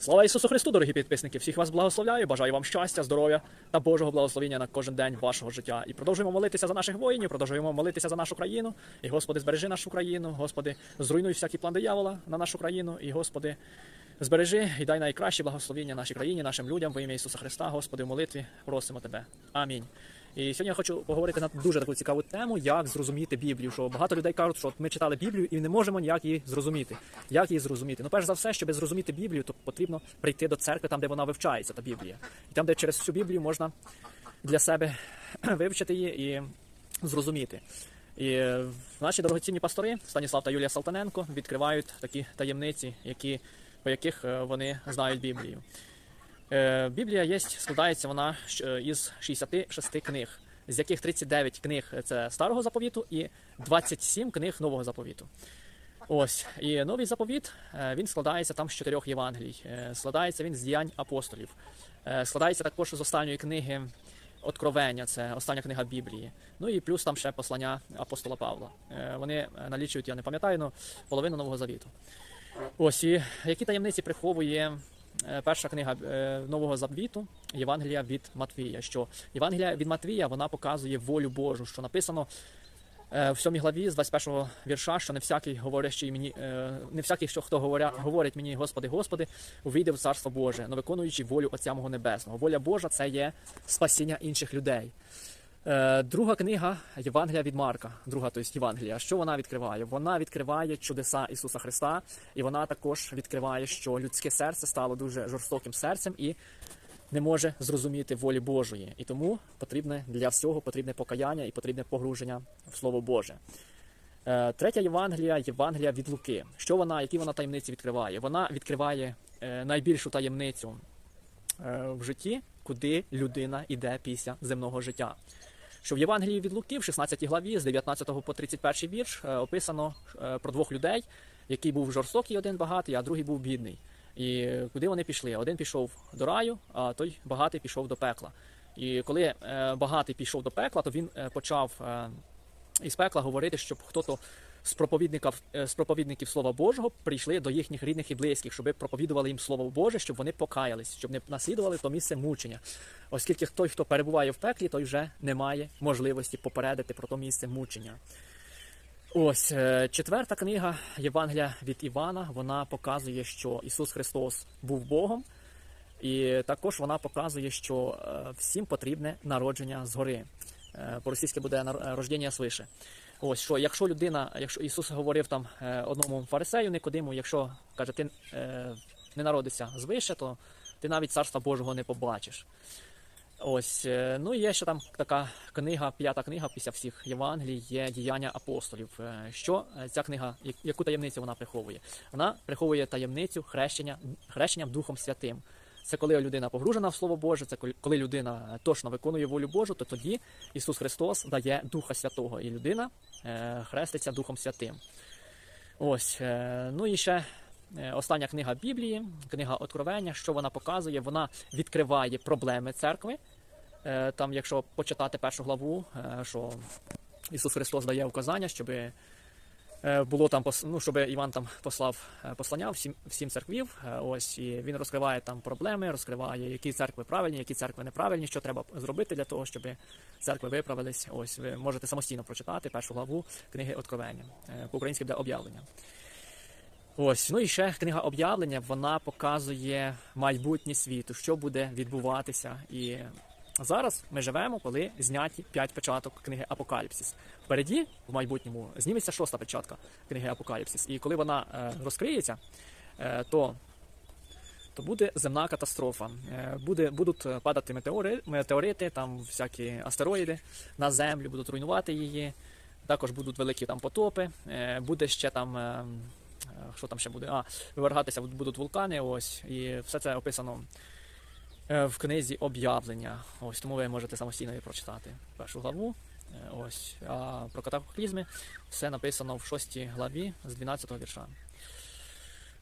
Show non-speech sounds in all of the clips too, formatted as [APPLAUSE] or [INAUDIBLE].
Слава Ісусу Христу, дорогі підписники! Всіх вас благословляю, бажаю вам щастя, здоров'я та Божого благословення на кожен день вашого життя. І продовжуємо молитися за наших воїнів, продовжуємо молитися за нашу країну. І Господи, збережи нашу країну, Господи, зруйнуй всякий план диявола на нашу країну. І Господи, збережи і дай найкращі благословення нашій країні, нашим людям во ім'я Ісуса Христа. Господи, в молитві просимо Тебе. Амінь. І сьогодні я хочу поговорити на дуже таку цікаву тему, як зрозуміти Біблію. Що багато людей кажуть, що от ми читали Біблію і не можемо ніяк її зрозуміти. Як її зрозуміти? Ну, перш за все, щоб зрозуміти Біблію, то потрібно прийти до церкви, там, де вона вивчається, та Біблія, і там, де через всю Біблію можна для себе [CLEARS THROAT] вивчити її і зрозуміти. І наші дорогоцінні пастори Станіслав та Юлія Салтаненко відкривають такі таємниці, які, по яких е, вони знають Біблію. Е, Біблія є, складається вона щ- із 66 книг, з яких 39 книг це старого заповіту і 27 книг нового заповіту. Ось і новий заповіт е, він складається там з чотирьох Євангелій. Е, Складається він з діянь апостолів. Е, Складається також з останньої книги Откровення, це остання книга Біблії. Ну і плюс там ще послання апостола Павла. Е, Вони е, налічують, я не пам'ятаю, ну, половину нового завіту. Ось і які таємниці приховує е, перша книга е, Нового Завіту, Євангелія від Матвія. Що Євангелія від Матвія вона показує волю Божу, що написано е, в 7 главі з 21 вірша, що не всякий говорящий мені, е, не всякий, що хто говоря, говорить мені, Господи, Господи, увійде в царство Боже, но виконуючи волю Отця мого Небесного. Воля Божа це є спасіння інших людей. Е, Друга книга Євангелія від Марка, друга, тобто Євангелія. Що вона відкриває? Вона відкриває чудеса Ісуса Христа, і вона також відкриває, що людське серце стало дуже жорстоким серцем і не може зрозуміти волі Божої. І тому потрібне для всього потрібне покаяння і потрібне погруження в Слово Боже. Е, Третя Євангелія Євангелія від Луки. Що вона, які вона таємниці відкриває? Вона відкриває е, найбільшу таємницю в житті, куди людина йде після земного життя. Що в Євангелії від Луки, в 16 главі, з 19 по 31 вірш, е, описано е, про двох людей, який був жорстокий, один багатий, а другий був бідний. І куди вони пішли? Один пішов до раю, а той багатий пішов до пекла. І коли е, багатий пішов до пекла, то він почав із пекла говорити, щоб хто-то з проповідників, е, з проповідників Слова Божого прийшли до їхніх рідних і близьких, щоб проповідували їм Слово Боже, щоб вони покаялись, щоб не наслідували то місце мучення. Оскільки той, хто перебуває в пеклі, той вже не має можливості попередити про то місце мучення. Ось е, четверта книга Євангелія від Івана. Вона показує, що Ісус Христос був Богом, і також вона показує, що е, всім потрібне народження згори. По-російськи буде рождення свише. Ось що, якщо людина, якщо Ісус говорив там е, одному фарисею Никодиму, якщо каже, ти е, не народишся звише, то ти навіть царства Божого не побачиш. Ось, е, ну і є ще там така книга, п'ята книга після всіх Євангелій, є діяння апостолів. Що ця книга, яку таємницю вона приховує? Вона приховує таємницю хрещення, хрещенням Духом Святим. Це коли людина погружена в Слово Боже, це коли- людина е, точно виконує волю Божу, то тоді Ісус Христос дає Духа Святого, і людина е, хреститься Духом Святим. Ось, е, ну і ще остання книга Біблії, книга Откровення, що вона показує, вона відкриває проблеми церкви. Там, якщо почитати першу главу, що Ісус Христос дає указання, щоб було там ну, щоб Іван там послав е, послання всім, всім церквів. Е, Ось і він розкриває там проблеми, розкриває, які церкви правильні, які церкви неправильні, що треба зробити для того, щоб церкви виправились. Ось ви можете самостійно прочитати першу главу книги Откровення. Е, По-українськи буде об'явлення. Ось, ну і ще книга об'явлення, вона показує майбутнє світу, що буде відбуватися. І зараз ми живемо, коли зняті п'ять печаток книги Апокаліпсис. Впереді, в майбутньому, зніметься шоста печатка книги Апокаліпсис. І коли вона е, розкриється, е, то, то буде земна катастрофа. Е, буде, будуть е, падати метеори, метеорити, там всякі астероїди на землю, будуть руйнувати її. Також будуть великі там потопи, е, буде ще там. е, Е, Що там ще буде? А, вивергатися будуть вулкани, ось, і все це описано в книзі об'явлення. Ось, тому ви можете самостійно її прочитати першу главу. Е, Ось, а про катаклізми все написано в 6 главі з 12 вірша.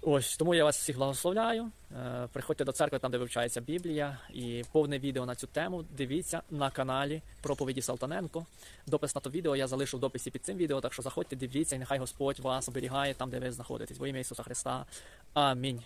Ось, тому я вас всіх благословляю. Е, Приходьте до церкви, там, де вивчається Біблія, і повне відео на цю тему дивіться на каналі проповіді Салтаненко. Допис на то відео я залишу в дописі під цим відео, так що заходьте, дивіться, і нехай Господь вас оберігає там, де ви знаходитесь. Во ім'я Ісуса Христа. Амінь.